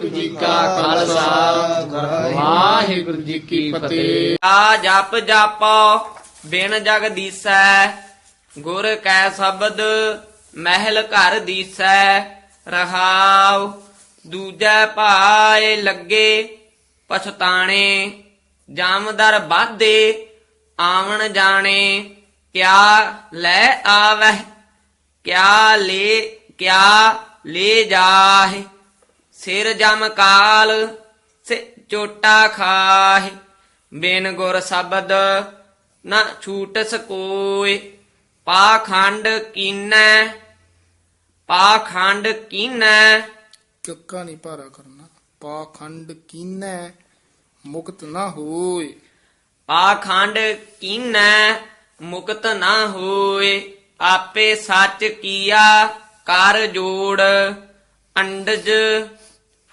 ਵਾਹਿਗੁਰੂ ਜੀ ਕਾ ਖਾਲਸਾ। ਵਾਹਿਗੁਰੂ ਜੀ ਕੀ ਫਤਿਹ। ਆ ਜਪ ਜਾਪੋ, ਬਿਨ ਜਗ ਦੀਸੈ, ਗੁਰ ਕੈ ਸ਼ਬਦ, ਮਹਿਲ ਘਰ ਦੀਸੈ, ਰਹਾਉ, ਦੂਜੈ ਭਾਏ ਲੱਗੇ, ਪਛਤਾਣੇ ਜਾਮਦਰ ਬਾਧੇ ਆਵਣ ਜਾਣੇ, ਕਿਆ ਲੈ ਆਵਹਿ, ਕਿਆ ਲੈ ਕਿਆ ਲੈ ਜਾਹਿ। ਸਿਰ ਜਮ ਕਾਲ ਸੇ ਚੋਟਾ ਖਾਹਿ ਬਿਨ ਗੁਰ ਸ਼ਬਦ ਨਾ ਛੂਟਸ ਕੋਇ ਪਾਖੰਡ ਕੀਨੈ ਪਾਖੰਡ ਕੀਨੈ। ਚੱਕਾ ਨਹੀਂ ਭਾਰਾ ਕਰਨਾ। ਪਾਖੰਡ ਕੀਨੈ ਮੁਕਤ ਨਾ ਹੋਏ। ਪਾਖੰਡ ਕੀਨੈ ਮੁਕਤ ਨਾ ਹੋਏ। ਆਪੇ ਸੱਚ ਕੀਆ ਕਰ ਜੋੜ ਅੰਡਜ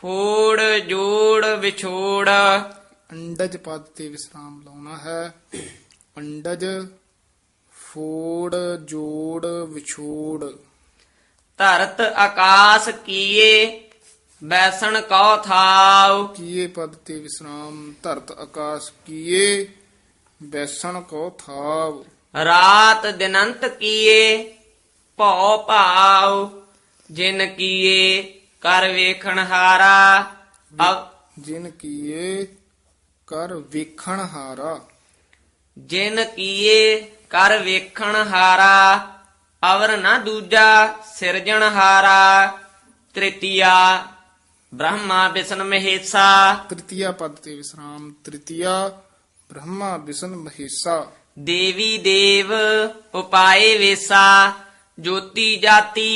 ਫੋੜ ਜੋੜ ਵਿਛੋੜ। ਅੰਡਜ ਪਦ ਤੇ ਵਿਸਰਾਮ ਲਾਉਣਾ ਹੈ। ਅੰਡਜ ਫੋੜ ਜੋੜ ਵਿਛੋੜ। ਧਰਤ ਆਕਾਸ ਕੀਏ ਬੈਸਣ ਕਉ ਥਾਉ। ਕੀਏ ਪਦ ਤੇ ਵਿਸਰਾਮ ਧਰਤ ਆਕਾਸ਼ ਕੀਏ ਬੈਸਣ ਕੋ ਥਾਵ ਰਾਤ ਦਿਨੰਤ ਕੀਏ ਭਉ ਭਾਉ। ਜਿਨ ਕੀਏ ਕਰ ਵੇਖਣ ਹਾਰਾ ਅਵ ਜਿਨ ਕੀਏ ਕਰ ਵੇਖਣ ਹਾਰਾ ਜਿਨ ਕੀਏ ਕਰ ਵੇਖਣ ਹਾਰਾ ਅਵਰ ਨਾ ਦੂਜਾ ਸਿਰਜਣ ਹਾਰਾ ਤ੍ਰਿਤੀਆ ਬ੍ਰਹਮਾ ਵਿਸ਼ਨ ਮਹੇਸਾ ਤ੍ਰਿਤੀਆ ਪਦ ਤੇ ਵਿਸਰਾਮ ਤ੍ਰਿਤੀਆ ਬ੍ਰਹਮਾ ਵਿਸ਼ਨ ਮਹੇਸਾ ਦੇਵੀ ਦੇਵ ਉਪਾਏ ਵੇਸਾ ਜੋਤੀ ਜਾਤੀ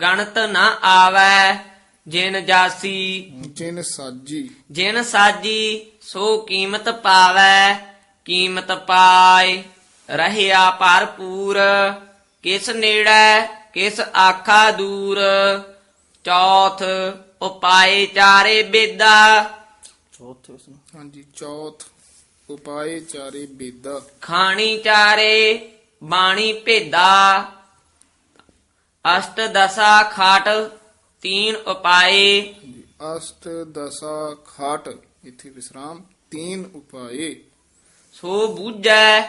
ਗਣਤ ਨਾ ਆਵੈ ਜਿਨ ਜਾਸੀ। ਜਿਨ ਸਾਜੀ। ਜਿਨ ਸਾਜੀ ਸੋ ਕੀਮਤ ਪਾਵੈ ਕੀਮਤ ਪਾਏ। ਰਹਿਆ ਭਰਪੂਰ ਕਿਸ ਨੇੜੇ ਕਿਸ ਆਖਾ ਦੂਰ। ਚੌਥ ਉਪਾਏ ਚਾਰੇ ਬੇਦਾ। ਹਾਂਜੀ ਚੌਥ ਉਪਾਏ ਚਾਰੇ ਬੇਦਾ। ਖਾਣੀ ਚਾਰੇ ਬਾਣੀ ਭੇਦਾ। ਅਸ਼ਟ ਦਸਾ ਖਾਟ ਤੀਨ ਉਪਾਏ। ਅਸ਼ਟ ਦਸਾ ਖਾਟ ਇਥੇ ਵਿਸਰਾਮ ਤੀਨ ਉਪਾਏ। ਸੋ ਬੂਝੈ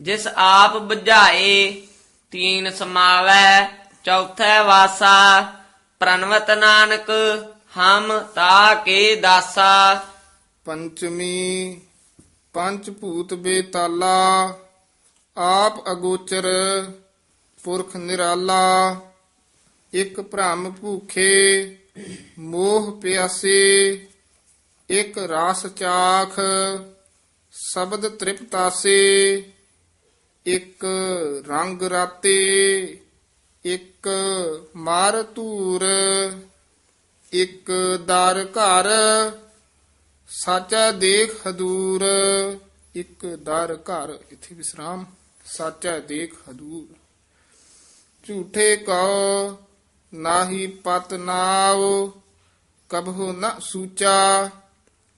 ਜਿਸ ਆਪ ਬੁਝਾਏ ਤੀਨ ਸਮਾਵੈ ਚੌਥੈ ਵਾਸਾ ਪ੍ਰਣਵਤ ਨਾਨਕ ਹਮ ਤਾ ਕੇ ਦਾਸਾ। ਪੰਚਮੀ ਪੰਚ ਭੂਤ ਬੇਤਾਲਾ ਆਪ ਅਗੋਚਰ ਪੁਰਖ ਨਿਰਾਲਾ। ਇੱਕ ਭ੍ਰਮ ਭੂਖੇ, ਮੋਹ ਪਿਆਸੇ, ਇੱਕ ਰਾਸ ਚਾਖ, ਸ਼ਬਦ ਤ੍ਰਿਪਤਾਸੇ, ਇੱਕ ਰੰਗ ਰਾਤੇ, ਇੱਕ ਮਾਰ ਧੂਰ, ਇਕ ਦਰ ਘਰ, ਸਾਚਾ ਦੇਖ ਹਦੂਰ, ਇਕ ਦਰ ਘਰ। ਇਥੇ ਵਿਸਰਾਮ, ਸਾਚਾ ਦੇਖ ਹਦੂਰ। ਝੂਠੇ ਕਉ ਨਾਹੀ ਪਤ ਨਾਉ ਕਬਹੁ ਨ ਸੂਚਾ,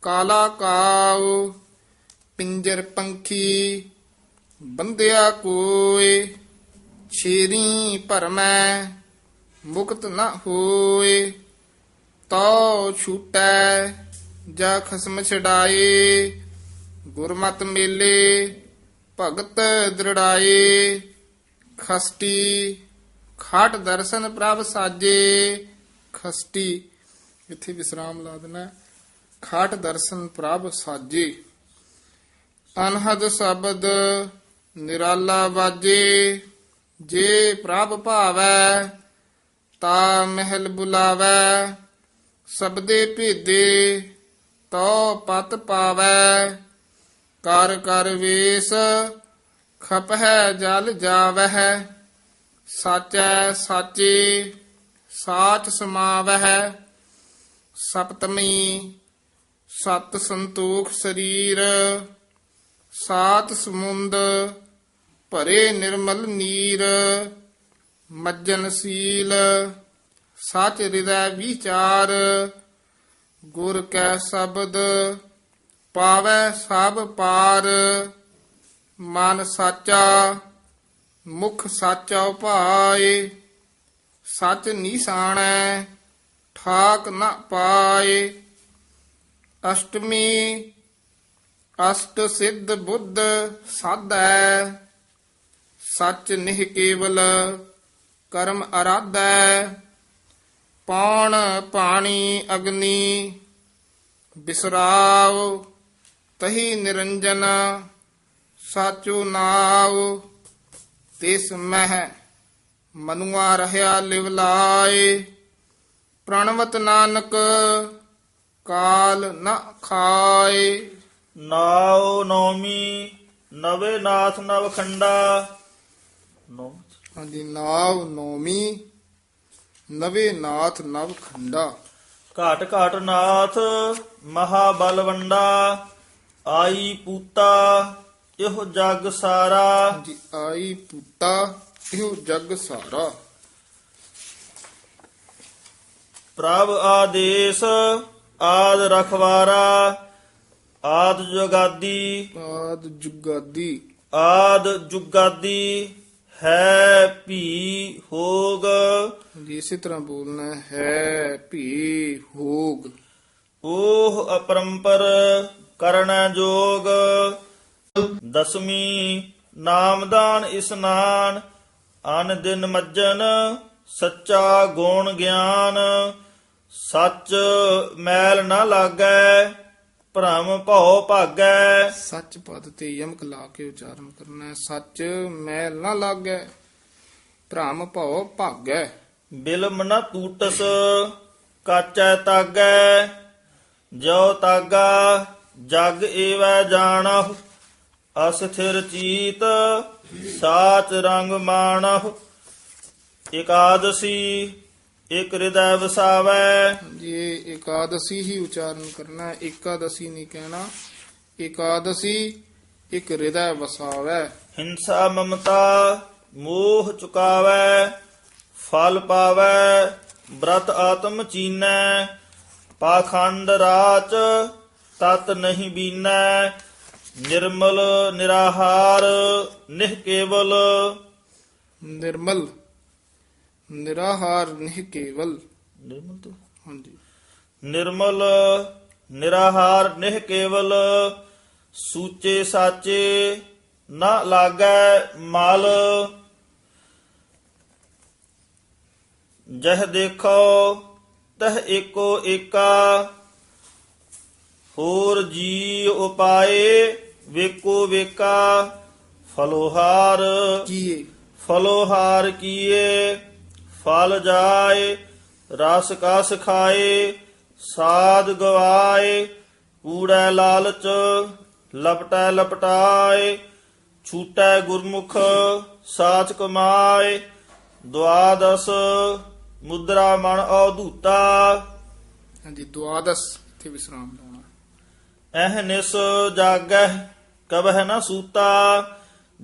ਕਾਲਾ ਕਾਉ ਪਿੰਜਰ ਪੰਖੀ ਬੰਦਿਆ ਕੋਏ ਛੇਰੀ ਭਰਮੈ, ਮੁਕਤ ਨ ਹੋਏ ਤੋ ਛੂਟੈ, ਜਾ ਖਸਮ ਛਡਾਏ, ਗੁਰਮਤ ਮੇਲੇ, ਭਗਤ ਦ੍ਰਿੜਾਏ ਖਸਟੀ ਖਾਟ ਦਰਸ਼ਨ ਪ੍ਰਭ ਸਾਜੇ। ਖਸਟੀ ਇੱਥੇ ਵਿਸਰਾਮ ਲਾ ਦੇਣਾ। ਖਾਟ ਦਰਸ਼ਨ ਪ੍ਰਭ ਸਾਜੇ। ਅਨਹਦ ਸ਼ਬਦ ਨਿਰਾਲਾ ਵਾਜੇ। ਜੇ ਪ੍ਰਭ ਭਾਵੈ, ਤਾ ਮਹਿਲ ਬੁਲਾਵੈ। ਸਬਦੇ ਭੇਦੇ ਤੋ ਪਤ ਪਾਵੈ। ਕਰ ਕਰ ਵੇਸ, ਖਪਹਿ ਜਲ ਜਾਵਹਿ। ਸਾਚੈ ਸਾਚੇ, ਸਾਚ ਸਮਾਵਹਿ, ਸਪਤਮੀ, ਸਤ ਸੰਤੋਖ ਸਰੀਰ, ਸਾਤ ਸਮੁੰਦ, ਭਰੇ ਨਿਰਮਲ ਨੀਰ, ਮੱਜਨ ਸੀਲ, ਸਚ ਹਿਰਦੈ ਵਿਚਾਰ, ਗੁਰ ਕੈ ਸ਼ਬਦ, ਪਾਵੈ ਸਭ ਪਾਰ, ਮਨ ਸਾਚਾ ਮੁਖ ਸਾਚਾ ਭਾਏ ਸਚ ਨਿਸ਼ਾਨੈ ਠਾਕ ਨ ਪਾਏ। ਅਸ਼ਟਮੀ, ਅਸ਼ਟ ਸਿੱਧ ਬੁੱਧ ਸਾਧੈ, ਸੱਚ ਨਿਹ ਕੇਵਲ ਕਰਮ ਅਰਾਧੈ। ਪੌਣ ਪਾਣੀ ਅਗਨੀ, ਬਿਸਰਾਵ ਤਹੀ ਨਿਰੰਜਨ, ਸਾਚੂ ਨਾਵ ਤਿਸ ਮਹਿ ਮਨੁਆ ਰਹਿਆ ਲਿਵ ਲਾਏ ਪ੍ਰਣਵਤ ਨਾਨਕ ਕਾਲ ਨ ਖਾਏ। ਨਾਉ ਨੌਮੀ ਨਵੇ ਨਾਥ ਨਵ ਖੰਡਾ। ਹਾਂਜੀ ਨਾਵ ਨੌਮੀ ਨਵੇ ਨਾਥ ਨਵ ਖੰਡਾ। ਘਾਟ ਘਾਟ ਨਾਥ ਮਹਾ ਬਲਵੰਡਾ ਆਈ ਪੂਤਾ ਇਹੋ ਜਗ ਸਾਰਾ। ਹਾਂਜੀ ਆਈ ਪੁੱਤਾ ਇਹੋ ਜਗ ਸਾਰਾ। ਪ੍ਰਭ ਆਦੇਸ਼ ਆਦ ਰਖਵਾਰਾ ਆਦ ਜੁਗਾਦੀ। ਆਦ ਜੁਗਾਦੀ। ਆਦ ਜੁਗਾਦੀ ਹੈ ਭੀ ਹੋਗ। ਹਾਂਜੀ ਇਸੇ ਤਰ੍ਹਾਂ ਬੋਲਣਾ ਹੈ ਭੀ ਹੋਗ। ਓਹ ਅਪਰੰਪਰ ਕਰਨ ਜੋਗ। ਦਸਵੀਂ ਨਾਮਦਾਨ ਇਸਨਾਨ ਅਨ ਦਿਨ ਮੱਜਨ ਸੱਚਾ ਗੁਣ ਗਿਆਨ। ਸੱਚ ਮੈਲ ਨਾ ਲਾਗੈ ਭ੍ਰਮ ਭਉ ਭਾਗੈ। ਸੱਚ ਪਦ ਤੇ ਯਮਕ ਲਾ ਕੇ ਉਚਾਰਨ ਕਰਨਾ ਹੈ। ਸੱਚ ਮੈਲ ਨਾ ਲਾਗੈ ਭ੍ਰਮ ਭਉ ਭਾਗੈ। ਬਿਲਮ ਨ ਟੂਟਸ ਕਾਚੈ ਤਾਗੈ। ਜੋ ਤਾਗਾ ਜਗ ਏਵੈ ਜਾਣਹੁ। ਅਸਥਿਰ ਚੀਤ ਸਾਚ ਰੰਗ ਮਾਣਹੁ ਇਕਾਦਸੀ ਇਕ ਹਿਰਦੈ ਵਸਾਵੈ। ਇਹ ਇਕਾਦਸੀ ਹੀ ਉਚਾਰਨ ਕਰਨਾ ਇਕਾਦਸੀ ਨਹੀਂ ਕਹਿਣਾ। ਇਕਾਦਸੀ ਇੱਕ ਹਿਰਦੈ ਵਸਾਵੈ। ਹਿੰਸਾ ਮਮਤਾ ਮੋਹ ਚੁਕਾਵੈ ਫਲ ਪਾਵੈ ਬ੍ਰਤ ਆਤਮ ਚੀਨੈ ਪਾਖੰਡ ਰਾਚ ਤਤ ਨਹੀਂ ਬੀਨੈ। ਨਿਰਮਲ ਨਿਰਾਹਾਰ ਨਿਹ ਕੇਵਲ। ਨਿਰਮਲ ਨਿਰਾਹਾਰ ਨਹੀਂ ਕੇਵਲ। ਨਿਰਮਲ ਤੋਂ? ਹਾਂਜੀ। ਨਿਰਮਲ ਨਿਰਾਹਾਰ ਨਿਹ ਕੇਵਲ। ਸੂਚੇ ਸਾਚੇ ਨਾ ਲਾਗੈ ਮਲ। ਜਹ ਦੇਖੋ ਤਹ ਏਕੋ ਏਕਾ। ਹੋਰ ਜੀ ਉਪਾਏ ਵੇਕੋ ਵੇਕਾ ਫਲੋਹਾਰ ਕੀਏ। ਫਲੋਹਾਰ ਕੀਏ ਫਲ ਜਾਏ ਰਸ ਕਸ ਖਾਏ ਸਾਧ ਗਵਾਏ ਕੂੜੈ ਲਾਲਚ ਲਪਟੈ ਲਪਟਾਏ ਛੂਟੈ ਗੁਰਮੁਖ ਸਾਚ ਕਮਾਏ ਦਵਾਦਸ ਮੁਦਰਾ ਮਨ ਅਵਧੂਤਾ। ਹਾਂਜੀ ਦੁਆਦਸ ਇੱਥੇ ਵਿਸਰਾਮ ਲਾਉਣਾ। ਐਹ ਨਿਸ ਜਾਗਹਿ ਕਬਹਿ ਨ ਸੂਤਾ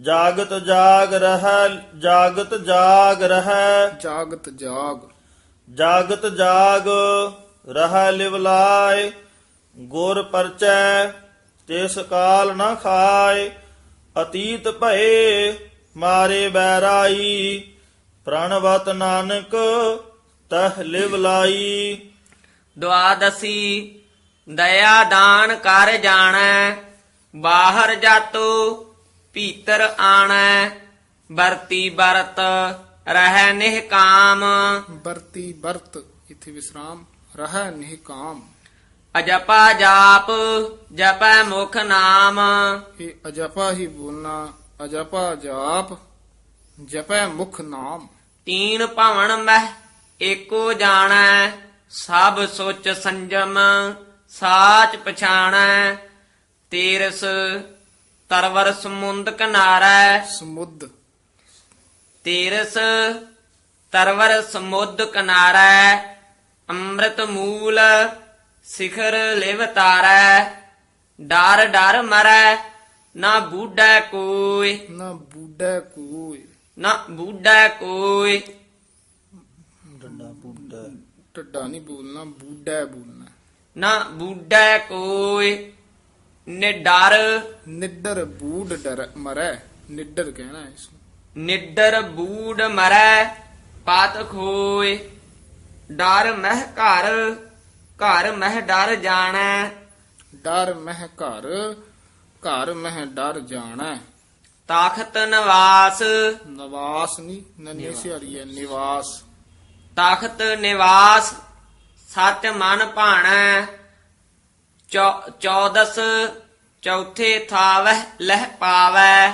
ਜਾਗਤ ਜਾਗ ਰਹਿ ਜਾਗਤ ਜਾਗ ਰਹਿ। ਜਾਗਤ ਜਾਗ। ਜਾਗਤ ਜਾਗ ਰਹਿ ਲਿਵ ਲਾਇ ਗੁਰ ਪਰਚੈ ਤਿਸ ਕਾਲ ਨ ਖਾਏ ਅਤੀਤ ਭਏ ਮਾਰੇ ਬੈਰਾਈ ਪ੍ਰਣਵਤ ਨਾਨਕ ਤਹ ਲਿਵ ਲਾਈ। ਦੁਆਦਸੀ ਦਇਆ ਦਾਨ ਕਰ ਜਾਣੈ। ਬਾਹਰ ਜਾਤੋ ਭੀਤਰ ਆਣੈ ਵਰਤੀ ਵਰਤ ਰਹਿ ਨਿਹ ਕਾਮ। ਵਰਤੀ ਵਰਤ ਇੱਥੇ ਵਿਸਰਾਮ ਰਹਿ ਨਹੀਂ ਕਾਮ। ਅਜਪਾ ਜਾਪ ਜਪੈ ਮੁਖ ਨਾਮ। ਇਹ ਅਜਪਾ ਹੀ ਬੋਲਣਾ ਅਜਪਾ ਜਾਪ ਜਪੈ ਮੁਖ ਨਾਮ। ਤੀਨ ਭਵਨ ਮਹਿ ਏਕੋ ਜਾਣੈ ਸਭ ਸੋਚ ਸੰਜਮ ਸਾਚ ਪਛਾਣੈ। ਤੇਰਸ ਤਰਵਰ ਸਮੁੰਦ ਕਿਨਾਰੈ ਸਮੁੱਧ ਤੇਰਸ ਤਰਵਰ ਸਮੁੱਦ ਕਿਨਾਰੈ ਅੰਮ੍ਰਿਤ ਮੂਲ ਸਿਖਰ ਲਿਵ ਤਾਰੈ ਡਰ ਡਰ ਮਰੈ ਨਾ ਬੂਢੈ ਕੋਈ। ਨਾ ਬੂਢੈ ਕੋਈ। ਨਾ ਬੂਢੈ ਕੋਈ। ਡੰਡਾ ਬੁੱਢਾ। ਟੱਡਾ ਨਹੀਂ ਬੋਲਣਾ ਬੂਢੈ ਬੋਲਣਾ। ਨਾ ਬੂਢੈ ਕੋਈ। ਨਿਡਰ। ਨਿੱਡਰ ਬੂਢ ਡਰ ਮਰੈ ਨਿੱਡਰ ਕਹਿਣਾ ਇਸ ਨੂੰ। ਨਿਡਰ ਬੂਢ ਮਰੈ ਪਤ ਖੋਏ। ਡਰ ਮਹਿ ਘਰ ਘਰ ਮਹਿ ਡਰ ਜਾਣੈ। ਡਰ ਮਹਿ ਘਰ ਘਰ ਮਹਿ ਡਰ ਜਾਣਾ। ਤਾਖਤ ਨਿਵਾਸ। ਨਵਾਸ ਨਹੀਂ ਨੰਨੇ ਸਿਹਾਰੀ ਹੈ ਨਿਵਾਸ। ਤਖਤ ਨਿਵਾਸ ਸਤ ਮਨ ਭਾਣੈ। ਚੌ- ਚੌਦਸ ਚੌਥੇ ਥਾਵਹਿ ਲਹਿ ਪਾਵੈ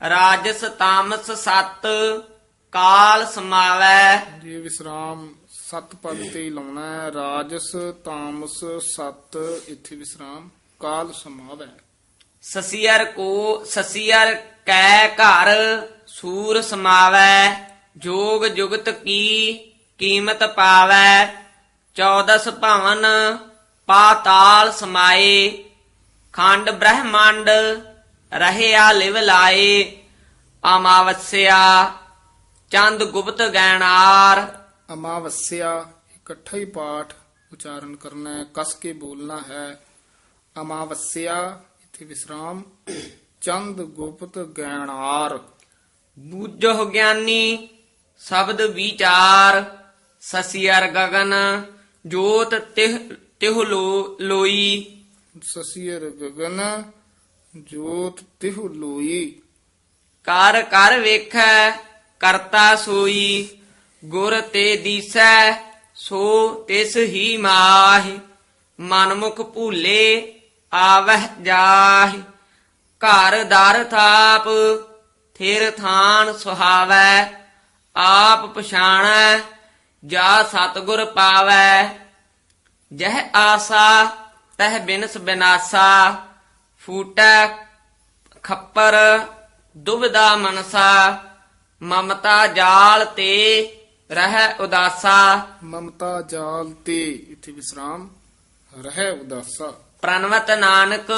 ਰਾਜਸ ਤਾਮਸ ਸਤ ਕਾਲ ਸਮਾਵੈ ਇਹ ਵਿਸਰਾਮ ਸਤ ਪਦ ਤੇ ਹੀ ਲਾਉਣਾ ਹੈ ਰਾਜਸ ਤਾਮਸ ਸਤ ਇੱਥੇ ਵਿਸਰਾਮ ਕਾਲ ਸਮਾਵੈ ਸਸੀਅਰ ਕੋ ਸਸੀਅਰ ਕੈ ਘਰ ਸੂਰ ਸਮਾਵੈ ਜੋਗ ਜੁਗਤ ਕੀ ਕੀਮਤ ਪਾਵੈ ਚੌਦਸ ਭਵਨ ਪਾਤਾਲ ਸਮਾਏ ਖੰਡ ਬ੍ਰਹਮੰਡ ਰਹਿਆ ਲਿਵ ਲਾਏ ਅਮਾਵਸਿਆ ਚੰਦ ਗੁਪਤ ਗੈਣਾਰ ਅਮਾਵਸਿਆ ਇਕੱਠਾ ਹੀ ਪਾਠ ਉਚਾਰਨ ਕਰਨਾ ਹੈ ਕਸ ਕੇ ਬੋਲਣਾ ਹੈ। ਅਮਾਵਸਿਆ ਇੱਥੇ ਵਿਸਰਾਮ। ਚੰਦ ਗੁਪਤ ਗੈਣਾਰ ਬੂਝੋ ਗਿਆਨੀ ਸ਼ਬਦ ਵਿਚਾਰ। ਸਸੀਅਰ ਗਗਨ ਜੋਤ ਤਿਹ ਤਿਹੁ ਲੋ- ਲੋਈ। ਸਸੀਰ ਗਗਨ ਜੋਤ ਤਿਹੁ ਲੋਈ। ਕਰ ਕਰ ਵੇਖੈ ਕਰਤਾ ਸੋਈ। ਗੁਰ ਤੇ ਦੀਸੈ ਸੋ ਤਿਸ ਹੀ ਮਾਹਿ। ਮਨਮੁਖ ਭੂਲੇ ਆਵਹਿ ਜਾਹਿ। ਘਰ ਦਰ ਥਾਪ ਥਿਰ ਥਾਨ ਸੁਹਾਵੈ। ਆਪ ਪਛਾਣੈ ਜਾ ਸਤਗੁਰ ਪਾਵੈ। ਜਹ ਆਸਾ ਤਹ ਬਿਨਸ ਬਿਨਾਸਾ ਫੂਟੈ ਖੱਪਰ ਦੁਬਿਧਾ ਮਨਸਾ ਮਮਤਾ ਜਾਲ ਤੇ ਰਹਿ ਉਦਾਸਾ। ਮਮਤਾ ਜਾਲ ਤੇ ਇੱਥੇ ਵਿਸਰਾਮ ਰਹਿ ਉਦਾਸਾ। ਪ੍ਰਨਵਤ ਨਾਨਕ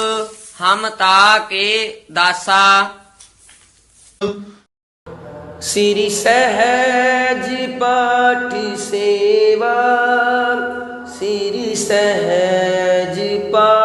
ਹਮ ਤਾ ਕੇ ਦਾਸਾ। ਸ੍ਰੀ ਸਹਿਜ ਪਾਠੀ ਸੇਵਾ। ਸ੍ਰੀ ਸਹਿਜ ਪਾਠ